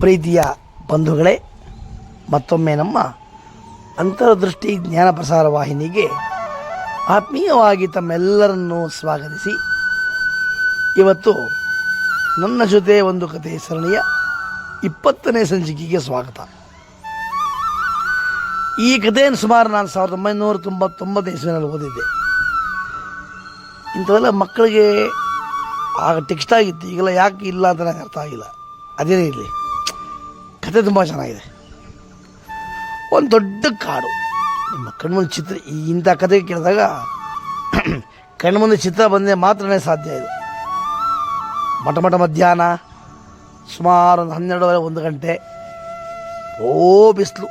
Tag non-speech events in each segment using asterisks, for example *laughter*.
ಪ್ರೀತಿಯ ಬಂಧುಗಳೇ, ಮತ್ತೊಮ್ಮೆ ನಮ್ಮ ಅಂತರದೃಷ್ಟಿ ಜ್ಞಾನ ಪ್ರಸಾರ ವಾಹಿನಿಗೆ ಆತ್ಮೀಯವಾಗಿ ತಮ್ಮೆಲ್ಲರನ್ನೂ ಸ್ವಾಗತಿಸಿ. ಇವತ್ತು ನನ್ನ ಜೊತೆ ಒಂದು ಕಥೆ ಸರಣಿಯ ಇಪ್ಪತ್ತನೇ ಸಂಚಿಕೆಗೆ ಸ್ವಾಗತ. ಈ ಕಥೆಯನ್ನು ಸುಮಾರು ನಾನು ಸಾವಿರದ ಒಂಬೈನೂರ ತೊಂಬತ್ತೊಂಬತ್ತನೇ ಇಸ್ವಿನಲ್ಲಿ ಓದಿದ್ದೆ. ಇಂಥವೆಲ್ಲ ಮಕ್ಕಳಿಗೆ ಆಗ ಟೆಕ್ಸ್ಟ್ ಆಗಿತ್ತು, ಈಗೆಲ್ಲ ಯಾಕೆ ಇಲ್ಲ ಅಂತ ನನಗೆ ಅರ್ಥ ಆಗಿಲ್ಲ. ಅದೇನೇ ಇರಲಿ. ಕತೆ ತುಂಬ ಚೆನ್ನಾಗಿದೆ ಒಂದು ದೊಡ್ಡ ಕಾಡು. ನಿಮ್ಮ ಕಣ್ಮುಂದೆ ಚಿತ್ರ ಈ ಇಂಥ ಕತೆ ಕೇಳಿದಾಗ *clears throat* ಕಣ್ಮುಂದೆ ಚಿತ್ರ ಬಂದರೆ ಮಾತ್ರನೇ ಸಾಧ್ಯ ಇದು. ಮಠ ಮಠ ಮಧ್ಯಾಹ್ನ, ಸುಮಾರು ಒಂದು ಹನ್ನೆರಡುವರೆ, ಒಂದು ಗಂಟೆ. ಓ ಬಿಸಿಲು.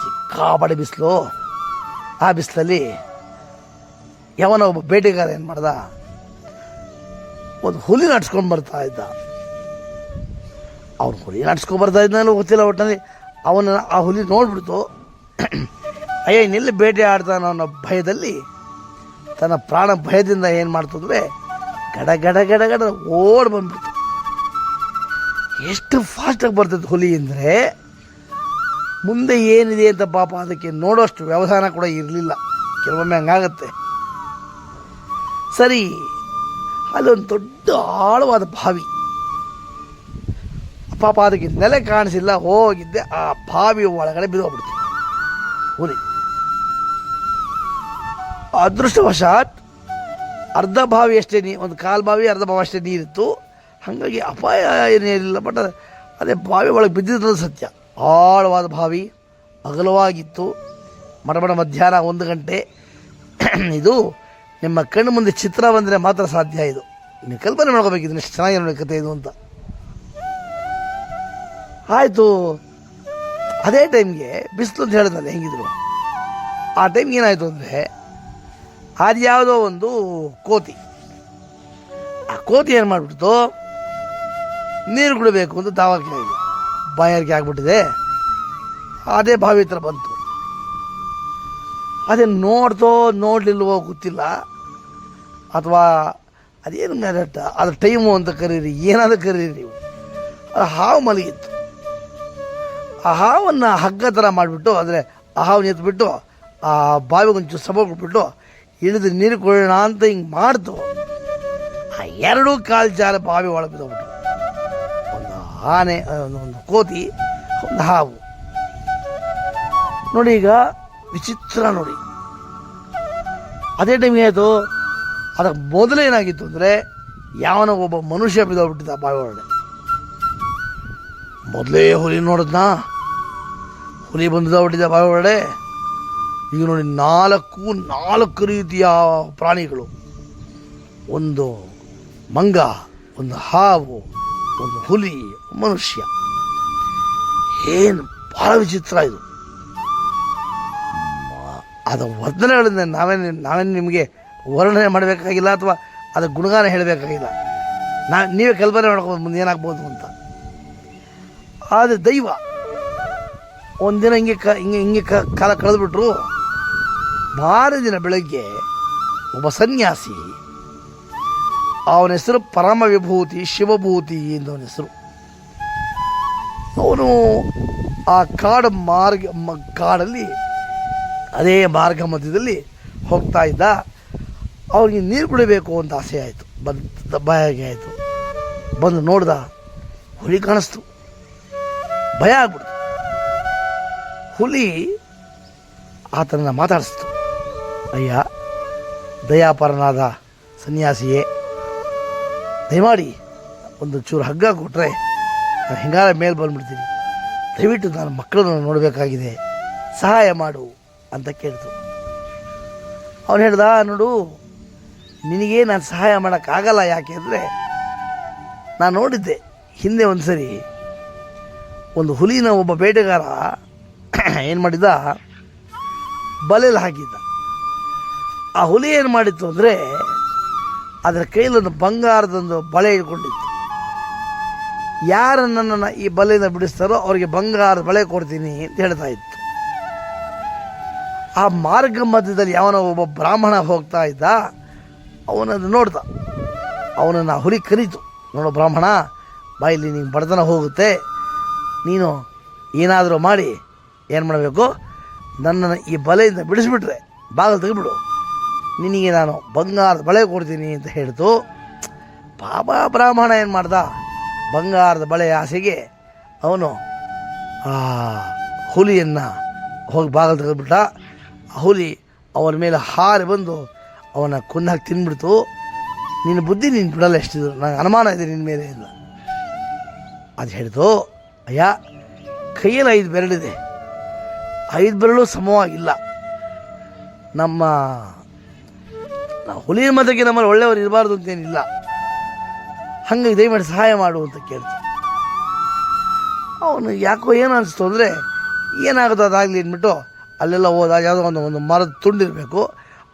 ಸಿಕ್ಕಾಪಡೆ ಬಿಸಿಲು. ಆ ಬಿಸಿಲಲ್ಲಿ ಯಾವನ ಒಬ್ಬ ಬೇಟೆಗಾರ ಏನು ಮಾಡ್ದ? ಒಂದು ಹುಲಿ ನಡ್ಸ್ಕೊಂಡು ಬರ್ತಾ ಇದ್ದ. ಅವ್ನು ಹುಲಿ ನಡ್ಸ್ಕೊ ಬರ್ತಾ ಇದ್ದಾನೋ ಗೊತ್ತಿಲ್ಲ ಒಟ್ಟಿನಲ್ಲಿ ಅವನ ಆ ಹುಲಿ ನೋಡ್ಬಿಡ್ತು. ಅಯ್ಯ, ಇನ್ನೆಲ್ಲಿ ಬೇಟೆ ಆಡ್ತಾನ ಅನ್ನೋ ಭಯದಲ್ಲಿ ತನ್ನ ಪ್ರಾಣ ಭಯದಿಂದ ಏನು ಮಾಡ್ತಂದ್ರೆ ಗಡ ಗಡ ಗಡ ಗಡ ಓಡ್ ಬಂದ್ಬಿಡ್ತು. ಎಷ್ಟು ಫಾಸ್ಟಾಗಿ ಬರ್ತದೆ ಹುಲಿ ಅಂದರೆ ಮುಂದೆ ಏನಿದೆ ಅಂತ ಪಾಪ ಅದಕ್ಕೆ ನೋಡೋಷ್ಟು ವ್ಯವಧಾನ ಕೂಡ ಇರಲಿಲ್ಲ. ಕೆಲವೊಮ್ಮೆ ಹಂಗಾಗತ್ತೆ. ಸರಿ, ಅಲ್ಲೊಂದು ದೊಡ್ಡ ಆಳವಾದ ಬಾವಿ. ಪಾಪ ಅದಕ್ಕೆ ನೆಲೆ ಕಾಣಿಸಿಲ್ಲ, ಹೋಗಿದ್ದೆ, ಆ ಬಾವಿ ಒಳಗಡೆ ಬಿದ್ದೋಗ್ಬಿಡ್ತು. ಹುಲಿ. ಅದೃಷ್ಟವಶಾತ್ ಅರ್ಧ ಬಾವಿ ಅಷ್ಟೇ ನೀ, ಒಂದು ಕಾಲು ಬಾವಿ, ಅರ್ಧ ಬಾವಿ ಅಷ್ಟೇ ನೀರಿತ್ತು. ಹಾಗಾಗಿ ಅಪಾಯ ಏನಿಲ್ಲ ಬಟ್ ಅದೇ ಬಾವಿ ಒಳಗೆ ಬಿದ್ದಿದ್ದು ಸತ್ಯ. ಆಳವಾದ ಬಾವಿ, ಅಗಲವಾಗಿತ್ತು. ಮಡಮಡ ಮಧ್ಯಾಹ್ನ ಒಂದು ಗಂಟೆ. *clears throat* ಇದು ನಿಮ್ಮ ಕಣ್ಣು ಮುಂದೆ ಚಿತ್ರ ಬಂದರೆ ಮಾತ್ರ ಸಾಧ್ಯ ಇದು. ನೀವು ಕಲ್ಪನೆ ಮಾಡ್ಕೋಬೇಕಿದ್ದು ಎಷ್ಟು ಚೆನ್ನಾಗಿರೋ ಕತೆ ಇದು ಅಂತ. ಆಯಿತು. ಅದೇ ಟೈಮ್ಗೆ ಬಿಸಿಲು ಅಂತ ಹೇಳಿದ್ನಲ್ಲ, ಹೆಂಗಿದ್ರು? ಆ ಟೈಮ್ಗೆ ಏನಾಯಿತು ಅಂದರೆ, ಅದು ಯಾವುದೋ ಒಂದು ಕೋತಿ. ಆ ಕೋತಿ ಏನು ಮಾಡಿಬಿಡ್ತು? ನೀರು ಕುಡಬೇಕು ಅಂತ ತಾವಾಕಿ ಬಾಯಾರಿಕೆ ಆಗಿಬಿಟ್ಟಿದೆ. ಅದೇ ಬಾವಿ ಹತ್ರ ಬಂತು. ಅದೇ ನೋಡ್ತೋ ನೋಡ್ಲಿಲ್ವೋ ಗೊತ್ತಿಲ್ಲ. ಅಥವಾ ಅದೇನು ಮೆರಟ? ಅದ್ರ ಟೈಮು ಅಂತ ಕರೀರಿ, ಏನಾದರೂ ಕರೀರಿ ನೀವು. ಅದು ಹಾವು ಮಲಗಿತ್ತು. ಆ ಹಾವನ್ನು ಹಗ್ಗ ಥರ ಮಾಡಿಬಿಟ್ಟು ಅಂದರೆ ಆ ಹಾವನ್ನು ಎತ್ಬಿಟ್ಟು, ಆ ಬಾವಿಗೆ ಒಂಚೂರು ಸಮ ಕೊಟ್ಬಿಟ್ಟು ಇಳಿದು ನೀರು ಕೊಡೋಣ ಅಂತ ಹಿಂಗೆ ಮಾಡ್ತು. ಆ ಎರಡೂ ಕಾಲು ಜಾಲ ಬಾವಿ ಒಳಗೆ ಬಿದ್ದೋಗ್ಬಿಟ್ಟು ಒಂದು ಆನೆ ಒಂದು ಕೋತಿ, ಒಂದು ಹಾವು. ನೋಡಿ ಈಗ ವಿಚಿತ್ರ ನೋಡಿ. ಅದೇ ಟೈಮ್ಗೆ ಆಯಿತು ಅದಕ್ಕೆ ಮೊದಲೇನಾಗಿತ್ತು ಅಂದರೆ ಯಾವನೋ ಒಬ್ಬ ಮನುಷ್ಯ ಬಿದ್ದೋಗ್ಬಿಟ್ಟಿದ್ದ ಬಾವಿ ಒಳಗಡೆ. ಮೊದಲೇ ಹುಲಿ ನೋಡಿದ್ನಾ? ಹುಲಿ ಬಂದಿದ್ದಾಗ್ಬಿಟ್ಟಿದ್ದ ಬಾವಿ ಒಳಗಡೆ ಈಗ ನೋಡಿ ನಾಲ್ಕು ನಾಲ್ಕು ರೀತಿಯ ಪ್ರಾಣಿಗಳು. ಒಂದು ಮಂಗ, ಒಂದು ಹಾವು, ಒಂದು ಹುಲಿ, ಮನುಷ್ಯ. ಏನು ಭಾಳ ವಿಚಿತ್ರ ಇದು. ಅದು ವರ್ಣನೆಗಳಿಂದ ನಾವೇನು ನಾವೇನು ನಿಮಗೆ ವರ್ಣನೆ ಮಾಡಬೇಕಾಗಿಲ್ಲ ಅಥವಾ ಅದಕ್ಕೆ ಗುಣಗಾನ ಹೇಳಬೇಕಾಗಿಲ್ಲ. ನಾ, ನೀವೇ ಕಲ್ಪನೆ ಮಾಡ್ಕೊಂಡು ಮುಂದೆ ಏನಾಗ್ಬೋದು ಅಂತ. ಆದರೆ ದೈವ ಒಂದಿನ ಹಿಂಗೆ ಕ ಹಿಂಗೆ ಹಿಂಗೆ ಕಾಲ ಕಳೆದ್ಬಿಟ್ರು. ಮಾರನೇ ದಿನ ಬೆಳಗ್ಗೆ ಒಬ್ಬ ಸನ್ಯಾಸಿ ಅವನ ಹೆಸರು ಪರಮ ವಿಭೂತಿ ಶಿವಭೂತಿ ಎಂದವನ ಹೆಸರು. ಅವನು ಆ ಕಾಡು ಮಾರ್ಗ ಮ- ಕಾಡಲ್ಲಿ ಅದೇ ಮಾರ್ಗ ಮಧ್ಯದಲ್ಲಿ ಹೋಗ್ತಾ ಇದ್ದ. ಅವ್ರಿಗೆ ನೀರು ಕುಡಿಬೇಕು ಅಂತ ಆಸೆ ಆಯಿತು. ಬಂದ ಬಾಯಾಗಿ ಆಯಿತು. ಬಂದು ನೋಡ್ದ ಹುಲಿ ಕಾಣಿಸ್ತು. ಭಯ ಆಗ್ಬಿಡ್ತು. ಹುಲಿ ಆತನನ್ನು ಮಾತಾಡಿಸ್ತು. ಅಯ್ಯ, ದಯಾಪರನಾದ ಸನ್ಯಾಸಿಯೇ, ದಯಮಾಡಿ ಒಂದು ಚೂರು ಹಗ್ಗ ಕೊಟ್ಟರೆ ನಾನು ಹೆಂಗಾರ ಮೇಲೆ ಬಂದುಬಿಡ್ತೀನಿ. ದಯವಿಟ್ಟು ನಾನು ಮಕ್ಕಳನ್ನು ನೋಡಬೇಕಾಗಿದೆ. ಸಹಾಯ ಮಾಡು ಅಂತ ಕೇಳ್ತು. ಅವನು ಹೇಳ್ದ, ನೋಡು, ನಿನಗೆ ನಾನು ಸಹಾಯ ಮಾಡೋಕ್ಕಾಗಲ್ಲ ಯಾಕೆ ಅಂದರೆ, ನಾನು ನೋಡಿದ್ದೆ ಹಿಂದೆ ಒಂದು ಸರಿ ಒಂದು ಹುಲಿನ ಒಬ್ಬ ಬೇಟೆಗಾರ ಏನು ಮಾಡಿದ್ದ ಬಲೆಯಲ್ಲಿ ಹಾಕಿದ್ದ. ಆ ಹುಲಿ ಏನು ಮಾಡಿತ್ತು ಅಂದರೆ ಅದರ ಕೈಲೊಂದು ಬಂಗಾರದೊಂದು ಬಳೆ ಇಟ್ಕೊಂಡಿತ್ತು ಯಾರು ನನ್ನನ್ನು ಈ ಬಲೆಯಿಂದ ಬಿಡಿಸ್ತಾರೋ ಅವರಿಗೆ ಬಂಗಾರದ ಬಳೆ ಕೊಡ್ತೀನಿ ಅಂತ ಹೇಳ್ತಾ ಇತ್ತು. ಆ ಮಾರ್ಗ ಮಧ್ಯದಲ್ಲಿ ಯಾವನೋ ಒಬ್ಬ ಬ್ರಾಹ್ಮಣ ಹೋಗ್ತಾ ಇದ್ದ. ಅವನನ್ನು ನೋಡ್ದ. ಅವನನ್ನು ಹುಲಿ ಕರೀತು. ನೋಡೋ ಬ್ರಾಹ್ಮಣ ಬಾಯಿಲಿ ನೀನು ನಿಂಗೆ ಬಡತನ ಹೋಗುತ್ತೆ. ನೀನು ಏನಾದರೂ ಮಾಡಿ ಏನು ಮಾಡಬೇಕು? ನನ್ನನ್ನು ಈ ಬಲೆಯಿಂದ ಬಿಡಿಸಿಬಿಟ್ರೆ ಬಾಗಿಲು ತೆಗೆದ್ಬಿಡು. ನಿನಗೆ ನಾನು ಬಂಗಾರದ ಬಳೆ ಕೊಡ್ತೀನಿ ಅಂತ ಹೇಳ್ತು. ಪಾಪ ಬ್ರಾಹ್ಮಣ ಏನು ಮಾಡ್ದ? ಬಂಗಾರದ ಬಳೆ ಆಸೆಗೆ ಅವನು ಆ ಹುಲಿಯನ್ನು ಹೋಗಿ ಬಾಗಿಲು ತೆಗೆದುಬಿಟ್ಟ. ಆ ಹುಲಿ ಅವನ ಮೇಲೆ ಹಾರಿ ಬಂದು ಅವನ ಕುನ್ನಾಗಿ ತಿಂದ್ಬಿಡ್ತು ನಿನ್ನ ಬುದ್ಧಿ ನಿನ್ನ ಬಿಡಲ್ಲ ಎಷ್ಟಿದ್ರು. ನನಗೆ ಅನುಮಾನ ಇದೆ ನಿನ್ನ ಮೇಲೆ ಇಲ್ಲ ಅದು ಹೇಳ್ತು. ಅಯ್ಯ, ಕೈಯಲ್ಲಿ ಐದು ಬೆರಳಿದೆ ಐದು ಬೆರಳು ಸಮವಾಗಿಲ್ಲ. ನಮ್ಮ ಹುಲಿ ಮತಕ್ಕೆ ನಮ್ಮಲ್ಲಿ ಒಳ್ಳೆಯವರು ಇರಬಾರ್ದು ಅಂತೇನಿಲ್ಲ. ಹಂಗೆ ದಯಮಾಡಿ ಸಹಾಯ ಮಾಡು ಅಂತ ಕೇಳ್ತ ಅವನು ಯಾಕೋ ಏನು ಅನಿಸ್ತು ಅಂದರೆ, ಏನಾಗುತ್ತೋ ಅದಾಗಲಿ ಅಂದ್ಬಿಟ್ಟು ಅಲ್ಲೆಲ್ಲ ಹೋದಾಗ ಯಾವುದೋ ಒಂದು ಒಂದು ಮರದ ತುಂಡಿರಬೇಕು.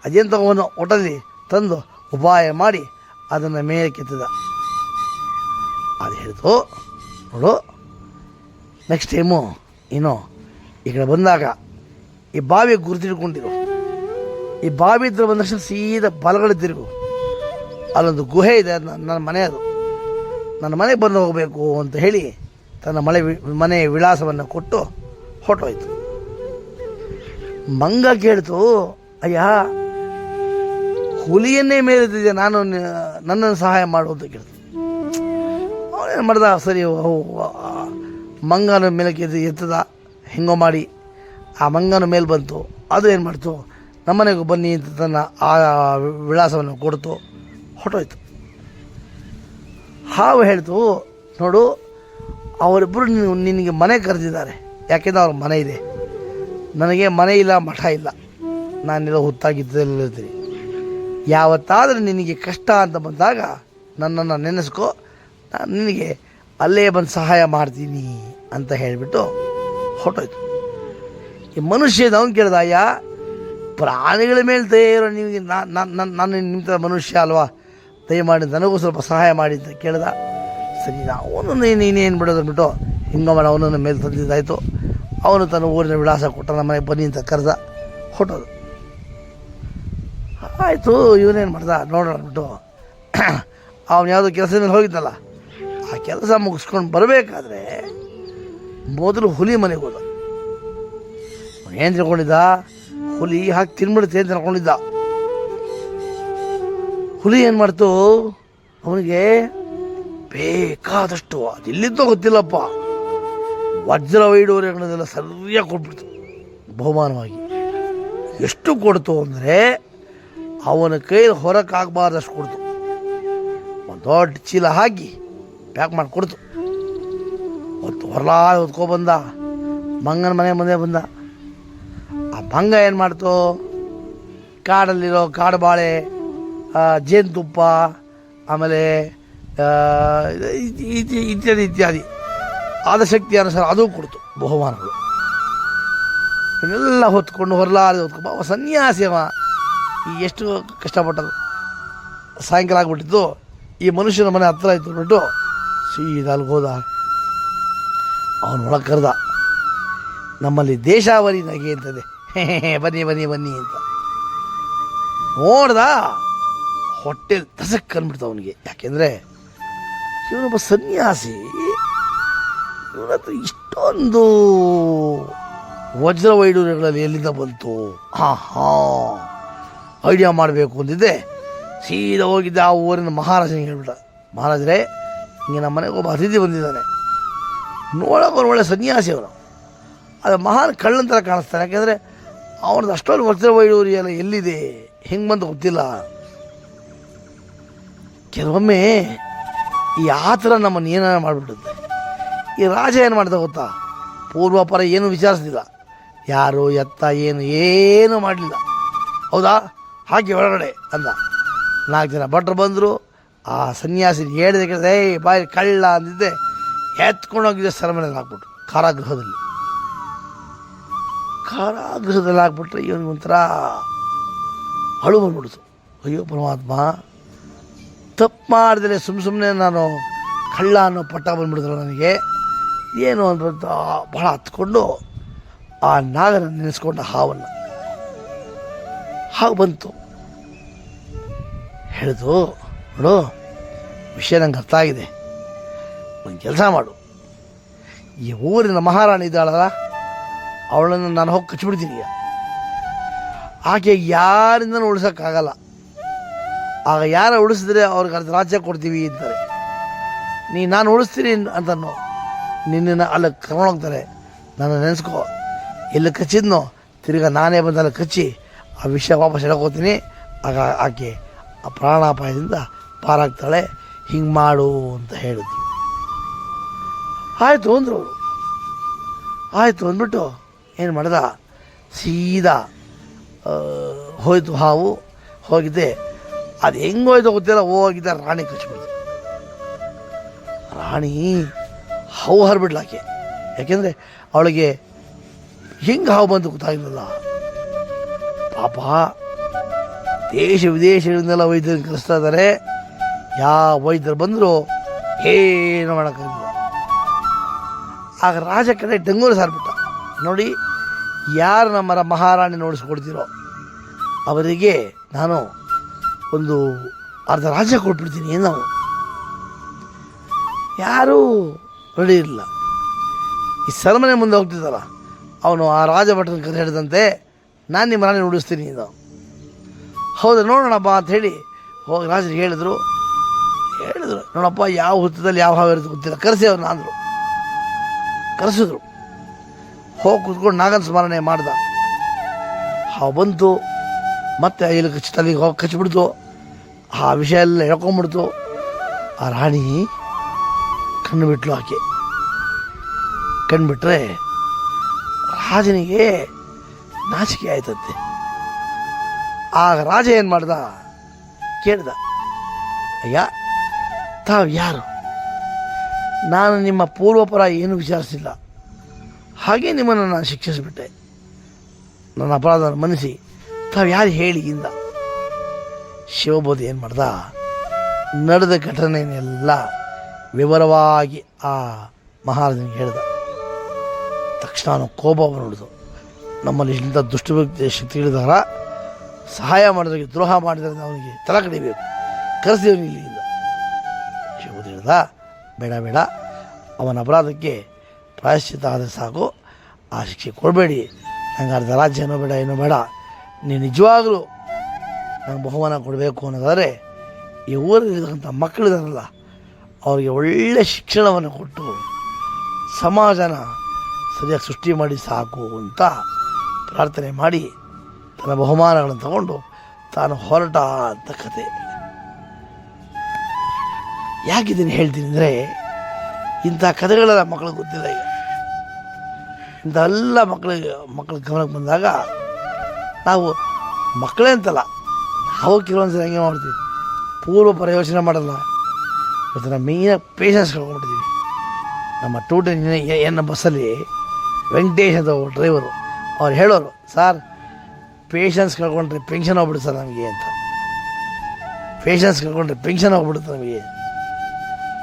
ಅದೇನು ತಗೊಂಡು ಒಟ್ಟಲ್ಲಿ ತಂದು ಉಪಾಯ ಮಾಡಿ ಅದನ್ನು ಮೇಲೆ ಕೆತ್ತಿದ ಅದು ಹೇಳ್ತು, ನೋಡು. ನೆಕ್ಸ್ಟ್ ಟೈಮು ಏನು ಕಡೆ ಬಂದಾಗ ಈ ಬಾವಿ ಗುರುತಿಡ್ಕೊಂಡಿರು ಈ ಬಾವಿ ಇದ್ರ ಬಂದ ತಕ್ಷಣ ಸೀದಾ ಬಲಗಡೆ ತಿರುಗು. ಅಲ್ಲೊಂದು ಗುಹೆ ಇದೆ ನನ್ನ ಮನೆ ಅದು. ನನ್ನ ಮನೆಗೆ ಬಂದು ಹೋಗಬೇಕು ಅಂತ ಹೇಳಿ ತನ್ನ ಮಳೆ ಮನೆ ವಿಳಾಸವನ್ನು ಕೊಟ್ಟು ಹೊಟ್ಟೋಯ್ತು ಮಂಗ ಕೇಳ್ತು, ಅಯ್ಯ, ಹುಲಿಯನ್ನೇ ಮೇಲಿದ್ದೆ ನಾನು ನನ್ನನ್ನು ಸಹಾಯ ಮಾಡುವಂತ ಕೇಳ್ತು. ಅವನೇನು ಮಾಡ್ದ, ಸರಿ ಮಂಗನ ಮೇಲಕ್ಕೆ ಎದ್ದು ಎತ್ತದ, ಹೆಂಗೋ ಮಾಡಿ. ಆ ಮಂಗನ ಮೇಲೆ ಬಂತು. ಅದು ಏನು ಮಾಡ್ತು? ನಮ್ಮನೆಗೆ ಬನ್ನಿ ಅಂತ ತನ್ನ ಆ ವಿಳಾಸವನ್ನು ಕೊಡ್ತು. ಹೊಟ್ಟೋಯ್ತು ಹಾವು ಹೇಳ್ತು, ನೋಡು ಅವರಿಬ್ಬರು ನಿನಗೆ ಮನೆ ಕರೆದಿದ್ದಾರೆ. ಯಾಕೆಂದ್ರೆ ಅವ್ರ ಮನೆ ಇದೆ. ನನಗೆ ಮನೆ ಇಲ್ಲ, ಮಠ ಇಲ್ಲ. ನಾನೆಲ್ಲ ಹುತ್ತಾಗಿದ್ದಲ್ಲಿರ್ತೀನಿ. ಯಾವತ್ತಾದರೂ ನಿನಗೆ ಕಷ್ಟ ಅಂತ ಬಂದಾಗ ನನ್ನನ್ನು ನೆನೆಸ್ಕೊ. ನಾನು ನಿನಗೆ ಅಲ್ಲೇ ಬಂದು ಸಹಾಯ ಮಾಡ್ತೀನಿ ಅಂತ ಹೇಳಿಬಿಟ್ಟು ಹೊಟ್ಟೋಯ್ತು ಈ ಮನುಷ್ಯ ಅವನು ಕೇಳ್ದ, ಅಯ್ಯ, ಪ್ರಾಣಿಗಳ ಮೇಲೆ ದಯೆಯಿರೋ ನಿಮಗೆ ನಾನು ನಿಮ್ಮ ಮನುಷ್ಯ ಅಲ್ವಾ? ದಯಮಾಡಿ ನನಗೂ ಸ್ವಲ್ಪ ಸಹಾಯ ಮಾಡಿ ಅಂತ ಕೇಳ್ದ. ಸರಿ ಅವನು ನೀನೇನು ಬಿಡೋದು ಅಂದ್ಬಿಟ್ಟು ಹಿಂಗೆ ಮಾಡಿ ಅವನನ್ನು ಮೇಲೆ ತಂದಿದ್ದಾಯಿತು. ಅವನು ತನ್ನ ಊರಿನ ವಿಳಾಸ ಕೊಟ್ಟ ನಮ್ಮ ಮನೆಗೆ ಬನ್ನಿ ಅಂತ ಕರೆದ. ಹೊಟ್ಟೋದು ಆಯಿತು ಇವನೇನು ಮಾಡ್ದ? ನೋಡೋಣ ಅಂದ್ಬಿಟ್ಟು ಅವನು ಯಾವುದೋ ಕೆಲಸ ಮೇಲೆ ಹೋಗಿದ್ದಲ್ಲ. ಆ ಕೆಲಸ ಮುಗಿಸ್ಕೊಂಡು ಬರಬೇಕಾದ್ರೆ ಮೊದಲು ಹುಲಿ ಮನೆಗೆ ಹೋದ. ಏನು ತಿಳ್ಕೊಂಡಿದ್ದ? ಹುಲಿ ಹಾಕಿ ತಿನ್ಬಿಡುತ್ತೆ ಅಂತ ತಿಳ್ಕೊಂಡಿದ್ದ. ಹುಲಿ ಏನು ಮಾಡ್ತು? ಅವನಿಗೆ ಬೇಕಾದಷ್ಟು, ಅದೆಲ್ಲಿದ್ದೋ ಗೊತ್ತಿಲ್ಲಪ್ಪ, ವಜ್ರ ವೈಡೂರ್ಯಗಳನ್ನೆಲ್ಲ ಸರಿಯಾಗಿ ಕೊಟ್ಬಿಡ್ತು, ಬಹುಮಾನವಾಗಿ. ಎಷ್ಟು ಕೊಡ್ತು ಅಂದರೆ ಅವನ ಕೈಲಿ ಹೊರಕ್ಕಾಗಬಾರ್ದಷ್ಟು ಕೊಡ್ತು. ಒಂದು ದೊಡ್ಡ ಚೀಲ ಹಾಕಿ ಪ್ಯಾಕ್ ಮಾಡಿ ಕೊಡ್ತು ಹೊತ್ತು ಹೊರಲಾ ಹೊತ್ಕೊಬಂದ ಮಂಗನ ಮನೆ ಮುಂದೆ ಬಂದ. ಆ ಮಂಗ ಏನು ಮಾಡ್ತು? ಕಾಡಲ್ಲಿರೋ ಕಾಡು ಬಾಳೆ ಜೇನುತುಪ್ಪ, ಆಮೇಲೆ ಇತ್ಯಾದಿ ಇತ್ಯಾದಿ. ಆದ ಶಕ್ತಿ ಅನುಸಾರ ಅದು ಕೊಡ್ತು ಬಹುಮಾನಗಳು. ಇವನ್ನೆಲ್ಲ ಹೊತ್ಕೊಂಡು ಹೊರಲಾರದೆ ಹೊತ್ಕೊಂಡು ಅವ ಸನ್ಯಾಸಿ ಅವ. ಈ ಎಷ್ಟು ಕಷ್ಟಪಟ್ಟದು ಸಾಯಂಕಾಲ ಆಗ್ಬಿಟ್ಟಿತ್ತು ಈ ಮನುಷ್ಯನ ಮನೆ ಹತ್ರ ಇತ್ತು ಅಂದ್ಬಿಟ್ಟು ಸೀದಾ ಹೋದ ಅವನು ಒಳಗೆ ಕರೆದ ನಮ್ಮಲ್ಲಿ ದೇಶಾವರಿ ನಗೆ ಅಂತದೆ. ಬನ್ನಿ ಬನ್ನಿ ಬನ್ನಿ ಅಂತ. ನೋಡ್ದ? ಹೊಟ್ಟೆ ತಸಕ್ ಕಂಡ್ಬಿಡ್ತ ಅವನಿಗೆ. ಯಾಕೆಂದರೆ ಇವನೊಬ್ಬ ಸನ್ಯಾಸಿ. ಇವನ ಹತ್ರ ಇಷ್ಟೊಂದು ವಜ್ರ ವೈಡೂರ್ಯಗಳಲ್ಲಿ ಎಲ್ಲಿಂದ ಬಂತು? ಹಾ ಹಾ ಐಡಿಯಾ ಮಾಡಬೇಕು ಅಂದಿದ್ದೆ. ಸೀದಾ ಹೋಗಿದ್ದೆ ಆ ಊರಿನ ಮಹಾರಾಜನಿಗೆ ಹೇಳ್ಬಿಟ್ಟ. ಮಹಾರಾಜರೇ ಹಿಂಗೆ ನಮ್ಮ ಮನೆಗೆ ಒಬ್ಬ ಅತಿಥಿ ಬಂದಿದ್ದಾನೆ. ನೋಡೋಕೆ ಒಳ್ಳೆ ಸನ್ಯಾಸಿ ಅವನು. ಅದು ಮಹಾನ್ ಕಳ್ಳನ ಥರ ಕಾಣಿಸ್ತಾನೆ. ಯಾಕೆಂದರೆ ಅವನದು ಅಷ್ಟೊಂದು ವಜ್ರ ವೈಡೂರಿ ಎಲ್ಲ ಎಲ್ಲಿದೆ? ಹೆಂಗೆ ಬಂದು ಗೊತ್ತಿಲ್ಲ. ಕೆಲವೊಮ್ಮೆ ಈ ಆ ಥರ ನಮ್ಮನ್ನು ಏನಾರ ಮಾಡಿಬಿಡುತ್ತೆ ಈ ರಾಜ ಏನು ಮಾಡಿದೆ ಗೊತ್ತಾ? ಪೂರ್ವಾಪರ ಏನು ವಿಚಾರಿಸಲಿಲ್ಲ. ಯಾರು ಎತ್ತ ಏನು ಏನೂ ಮಾಡಲಿಲ್ಲ. ಹೌದಾ? ಹಾಗೆ ಒಳಗಡೆ ಅಂದ. ನಾಲ್ಕು ಜನ ಭಟ್ರು ಬಂದರು. ಆ ಸನ್ಯಾಸಿ ಹೇಳಿದ ಏಯ್, ಬಾಯಿ ಕಳ್ಳ ಅಂದಿದ್ದೆ ಎತ್ಕೊಂಡು ಹೋಗಿದ್ದೆ ಸೆರೆಮನೆಗೆ ಹಾಕ್ಬಿಟ್ರು. ಕಾರಾಗೃಹದಲ್ಲಿ. ಕಾರಾಗೃಹದಲ್ಲಿ ಹಾಕ್ಬಿಟ್ರೆ ಇವನಿಗೆ ಒಂಥರ ಅಳು ಬಂದ್ಬಿಡ್ತು. ಅಯ್ಯೋ, ಪರಮಾತ್ಮ, ತಪ್ಪು ಮಾಡಿದ್ರೆ ಸುಮ್ಮ ಸುಮ್ಮನೆ ನಾನು ಕಳ್ಳ ಅನ್ನೋ ಪಟ್ಟ ಬಂದ್ಬಿಡಿದ್ರು ನನಗೆ. ಏನು ಅಂತ ಭಾಳ ಹತ್ಕೊಂಡು ಆ ನಾಗನ ನೆನೆಸ್ಕೊಂಡ ಹಾವನ್ನು. ಹಾಗೆ ಬಂತು. ಹೇಳಿದು ನೋಡು, ವಿಷಯ ನಂಗೆ ಅರ್ಥ ಆಗಿದೆ. ಒಂದು ಕೆಲಸ ಮಾಡು. ಈ ಊರಿನ ಮಹಾರಾಣಿ ಇದ್ದಾಳಲ್ಲ, ಅವಳನ್ನು ನಾನು ಹೋಗಿ ಕಚ್ಚಿಬಿಡ್ತೀನಿ ಆಕೆ ಯಾರಿಂದ ಉಳಿಸೋಕ್ಕಾಗಲ್ಲ. ಆಗ ಯಾರ ಉಳಿಸಿದ್ರೆ ಅವ್ರಿಗೆ ಅರ್ಧ ರಾಜ್ಯ ಕೊಡ್ತೀವಿ ಅಂತಾರೆ. ನೀ ನಾನು ಉಳಿಸ್ತೀನಿ ಅಂತನೋ ನಿನ್ನನ್ನು ಅಲ್ಲಿ ಕರ್ಕೊಂಡೋಗ್ತಾರೆ ನನ್ನ ನೆನೆಸ್ಕೋ. ಎಲ್ಲಿ ಕಚ್ಚಿದ್ನೋ, ತಿರ್ಗಾ ನಾನೇ ಬಂದಲ್ಲಿ ಕಚ್ಚಿ ಆ ವಿಷಯ ವಾಪಸ್ ಎಳ್ಕೋತೀನಿ ಆಗ ಆಕೆ ಆ ಪ್ರಾಣಾಪಾಯದಿಂದ ಪಾರಾಗ್ತಾಳೆ ಹಿಂಗೆ ಮಾಡು ಅಂತ ಹೇಳಿದ್ರು. ಆಯಿತು ಅಂದರು ಅವರು. ಆಯಿತು ಅಂದ್ಬಿಟ್ಟು ಏನು ಮಾಡ್ದ? ಸೀದಾ ಹೋಯ್ತು ಹಾವು, ಹೋಗಿದ್ದೆ. ಅದು ಹೆಂಗೆ ಹೋಯ್ತು ಗೊತ್ತಿಲ್ಲ, ಹೋಗಿದ್ದ ರಾಣಿ ಕಚ್ಬಿಡ್ತು ರಾಣಿ ಹಾವು ಹರಿಬಿಡ್ಲಾಕೆ ಯಾಕೆಂದರೆ ಅವಳಿಗೆ ಹೆಂಗೆ ಹಾವು ಬಂತು ಗೊತ್ತಾಗಿಲ್ಲ ಪಾಪ ದೇಶ ವಿದೇಶಗಳಿಂದೆಲ್ಲ ವೈದ್ಯರು ಕಲಿಸ್ತಾ ಇದ್ದಾರೆ ಯಾವ ವೈದ್ಯರು ಬಂದರು ಏನು ಮಾಡೋಕ್ಕಾಗಿಲ್ಲ ಆಗ ರಾಜ ಕಡೆ ಡಂಗೂರು ಸಾರ್ಬಿಟ್ಟ. ನೋಡಿ, ಯಾರು ನಮ್ಮ ಮಹಾರಾಣಿ ನೋಡಿಸ್ಕೊಡ್ತೀರೋ ಅವರಿಗೆ ನಾನು ಒಂದು ಅರ್ಧ ರಾಜ್ಯ ಕೊಟ್ಬಿಡ್ತೀನಿ ಏನು ಯಾರೂ ರೆಡಿ ಇರಲಿಲ್ಲ. ಈ ಸರಮನೆ ಮುಂದೆ ಹೋಗ್ತಿದ್ದಲ್ಲ ಅವನು ಆ ರಾಜಭಟನ ಕಥೆ ಹಿಡಿದಂತೆ ನಾನು ನಿಮ್ಮ ರಾಣಿ ನುಡಿಸ್ತೀನಿ ಇದು ಹೌದು ನೋಡೋಣಪ್ಪ ಅಂತ ಹೇಳಿ ಹೋಗಿ ರಾಜರಿಗೆ ಹೇಳಿದ್ರು. ಹೇಳಿದ್ರು. ನೋಡಪ್ಪ, ಯಾವ ಹುತ್ತದಲ್ಲಿ ಯಾವ ಹಾವು ಇರುತ್ತೆ ಗೊತ್ತಿಲ್ಲ. ಕರೆಸಿ ಅವ್ರನ್ನ ಅಂದರು. ಕರೆಸಿದ್ರು. ಹೋಗಿ ಕೂತ್ಕೊಂಡು ನಾಗನ ಸ್ಮರಣೆ ಮಾಡ್ದ. ಹಾವು ಬಂತು. ಮತ್ತೆ ಇಲ್ಲಿ ಕಚ್ಚಿ ತಲೆಗೆ ಹೋಗಿ ಕಚ್ಚಿಬಿಡ್ತು ಆ ವಿಷಯ ಎಲ್ಲ ಹೇಳ್ಕೊಂಬಿಡ್ತು. ಆ ರಾಣಿ ಕಣ್ಣು ಬಿಟ್ಲು ಆಕೆ. ಕಣ್ಣು ಬಿಟ್ಟರೆ ರಾಜನಿಗೆ ನಾಚಿಕೆ ಆಯ್ತಂತೆ. ಆಗ ರಾಜ ಏನು ಮಾಡ್ದ? ಕೇಳ್ದ. ಅಯ್ಯ ತಾವು ಯಾರು? ನಾನು ನಿಮ್ಮ ಪೂರ್ವಪರ ಏನು ವಿಚಾರಿಸಿಲ್ಲ. ಹಾಗೆ ನಿಮ್ಮನ್ನು ನಾನು ಶಿಕ್ಷಿಸಿಬಿಟ್ಟೆ. ನನ್ನ ಅಪರಾಧ ಮನ್ನಿಸಿ, ತಾವು ಯಾರು ಹೇಳಿ ಇಂದ? ಶಿವಬೋಧಿ ಏನು ಮಾಡ್ದ? ನಡೆದ ಘಟನೆಯನ್ನೆಲ್ಲ ವಿವರವಾಗಿ ಆ ಮಹಾರಾಜನಿಗೆ ಹೇಳಿದ. ತಕ್ಷಣ ಅವನು ಕೋಪ ನಮ್ಮಲ್ಲಿ ಇಂಥ ದುಷ್ಟ ಶಕ್ತಿ ಇಳಿದಾರ ಸಹಾಯ ಮಾಡಿದ್ರೆ ದ್ರೋಹ ಮಾಡಿದ್ರೆ ಅವನಿಗೆ ತಲೆ ಕಡಿಬೇಕು. ಕರೆಸಿ ಅವನಿಗೆ ಇಲ್ಲಿಂದ ಹೇಳ್ದ ಬೇಡ ಬೇಡ. ಅವನ ಅಪರಾಧಕ್ಕೆ ಪ್ರಾಯಶ್ಚಿತ ಆದರೆ ಸಾಕು. ಆ ಶಿಕ್ಷೆ ಕೊಡಬೇಡಿ. ನಂಗೆ ಅರ್ಧ ರಾಜ್ಯ ಏನೋ ಬೇಡ ಏನೋ ಬೇಡ. ನೀನು ನಿಜವಾಗಲೂ ನಂಗೆ ಬಹುಮಾನ ಕೊಡಬೇಕು ಅನ್ನೋದಾದರೆ, ಈ ಊರಲ್ಲಿರ್ತಕ್ಕಂಥ ಮಕ್ಕಳಿದಾರಲ್ಲ ಅವರಿಗೆ ಒಳ್ಳೆಯ ಶಿಕ್ಷಣವನ್ನು ಕೊಟ್ಟು ಸಮಾಜನ ಸರಿಯಾಗಿ ಸೃಷ್ಟಿ ಮಾಡಿ ಸಾಕು ಅಂತ ಪ್ರಾರ್ಥನೆ ಮಾಡಿ ತನ್ನ ಬಹುಮಾನಗಳನ್ನು ತಗೊಂಡು ತಾನು ಹೊರಟ ಅಂತ ಕತೆ. ಯಾಕಿದ್ದೀನಿ ಹೇಳ್ತೀನಿ ಅಂದರೆ, ಇಂಥ ಕಥೆಗಳೆಲ್ಲ ಮಕ್ಕಳಿಗೆ ಗೊತ್ತಿಲ್ಲ ಈಗ. ಇಂಥೆಲ್ಲ ಮಕ್ಕಳಿಗೆ ಮಕ್ಕಳ ಗಮನಕ್ಕೆ ಬಂದಾಗ ನಾವು ಮಕ್ಕಳೇ ಅಂತಲ್ಲ, ನಾವು ಕೆಲವೊಂದ್ಸಲ ಹೆಂಗೆ ಮಾಡ್ತೀವಿ. ಪೂರ್ವ ಪ್ರಯೋಜನೆ ಮಾಡಲ್ಲ. ಮತ್ತು ನಮ್ಮ ಮೇಯ್ನಾಗಿ ಪೇಷನ್ಸ್ ಕಳ್ಕೊಂಡ್ಬಿಟ್ಟಿದ್ದೀವಿ ನಮ್ಮ ಟೂಟ ಎನ್ನ ಬಸ್ಸಲ್ಲಿ ವೆಂಕಟೇಶ್ ಅಂತ ಡ್ರೈವರು ಅವ್ರು ಹೇಳೋರು, ಸರ್ ಪೇಷನ್ಸ್ ಕಳ್ಕೊಂಡ್ರೆ ಪೆನ್ಷನ್ ಹೋಗ್ಬಿಡುತ್ತೆ ಸರ್ ನಮಗೆ ಅಂತ. ಪೇಷನ್ಸ್ ಕಳ್ಕೊಂಡ್ರೆ ಪೆನ್ಷನ್ ಹೋಗ್ಬಿಡುತ್ತೆ ನಮಗೆ.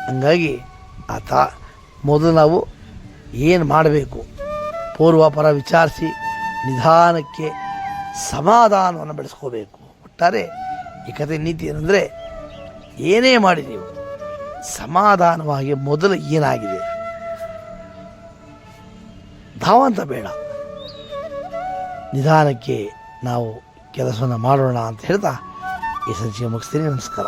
ಹಂಗಾಗಿ ಆತ ಮೊದಲು ನಾವು ಏನು ಮಾಡಬೇಕು? ಪೂರ್ವಾಪರ ವಿಚಾರಿಸಿ ನಿಧಾನಕ್ಕೆ ಸಮಾಧಾನವನ್ನು ಬೆಳೆಸ್ಕೋಬೇಕು. ಒಟ್ಟಾರೆ ಈ ಕತೆ ನೀತಿ ಏನಂದರೆ ಏನೇ ಮಾಡಿ ನೀವು ಸಮಾಧಾನವಾಗಿ ಮೊದಲು ಏನಾಗಿದೆ? ಧಾವಂತ ಬೇಡ. ನಿಧಾನಕ್ಕೆ ನಾವು ಕೆಲಸವನ್ನು ಮಾಡೋಣ ಅಂತ ಹೇಳ್ತಾ ಈ ಸಂಚಿಕೆ ಮುಗಿಸ್ತೀನಿ. ನಮಸ್ಕಾರ.